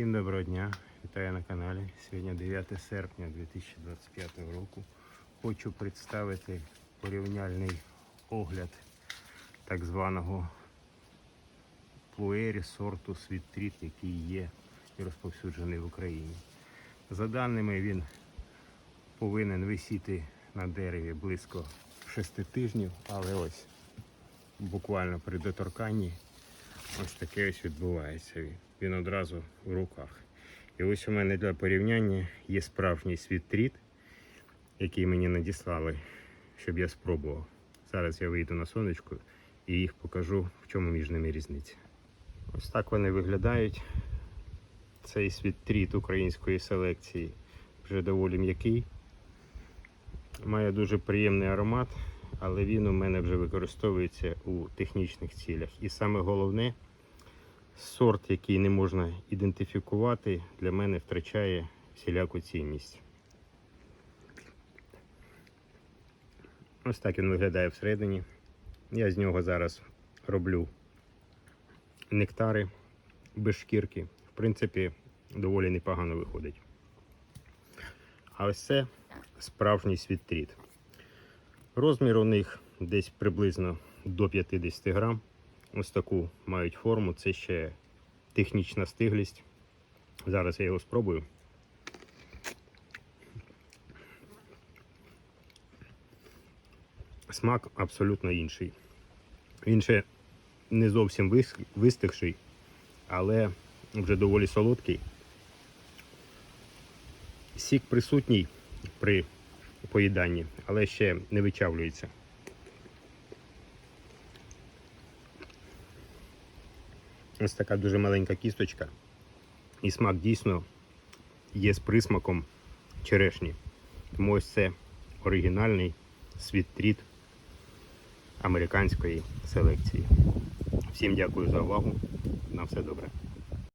Всім доброго дня, вітаю на каналі. Сьогодні 9 серпня 2025 року. Хочу представити порівняльний огляд так званого плуері сорту світтріт, який є і розповсюджений в Україні. За даними, він повинен висіти на дереві близько 6 тижнів, але ось буквально при доторканні ось таке ось відбувається. Він- одразу в руках. І ось у мене для порівняння є справжній світріт, який мені надіслали, щоб я спробував. Зараз я вийду на сонечко і їх покажу, в чому між ними різниця. Ось так вони виглядають. Цей світріт української селекції вже доволі м'який. Має дуже приємний аромат, але він у мене вже використовується у технічних цілях. І саме головне, сорт, який не можна ідентифікувати, для мене втрачає всіляку цінність. Ось так він виглядає всередині. Я з нього зараз роблю нектари без шкірки. В принципі, доволі непогано виходить. А ось це справжній світріт. Розмір у них десь приблизно до 50 грам. Ось таку мають форму. Це ще технічна стиглість. Зараз я його спробую. Смак абсолютно інший. Він ще не зовсім вис- вистигший, але вже доволі солодкий. Сік присутній при поїданні, але ще не вичавлюється. Ось така дуже маленька кісточка. І смак дійсно є з присмаком черешні. Тому ось це оригінальний світ-тріт американської селекції. Всім дякую за увагу. На все добре.